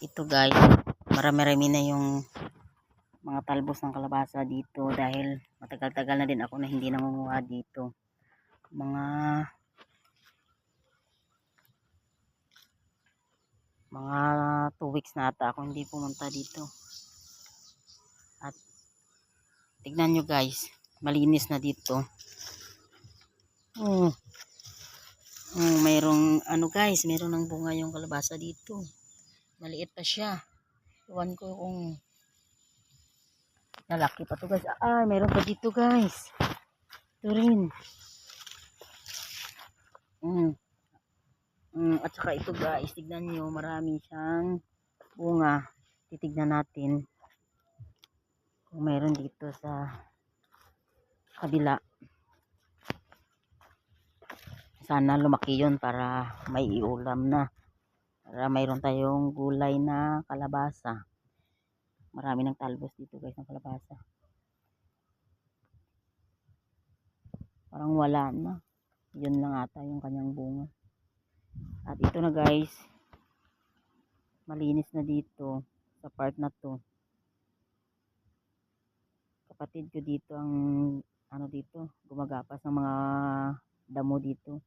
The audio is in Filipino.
ito guys. Marami-rami na yung mga talbos ng kalabasa dito dahil matagal-tagal na din ako na hindi nangunguha dito. Mga mga 2 weeks na ata ako hindi pumunta dito. At tignan nyo guys. Malinis na dito. Oh, oh mayroong ano guys mayroong ng bunga yung kalabasa dito maliit pa siya. Iwan ko kung lalaki pa to guys. Ah mayroon pa dito guys. Ito rin. Mm. Mm, at saka ito guys. Tignan nyo marami siyang bunga. Titignan natin kung mayroon dito sa kabila. Sana lumaki yun para may iulam na para mayroon tayong gulay na kalabasa. Marami ng talbos dito guys ng kalabasa. Parang wala na. Yun lang ata yung kanyang bunga. At ito na guys. Malinis na dito sa part na to. Kapatid ko dito ang ano dito gumagapas ng mga damo dito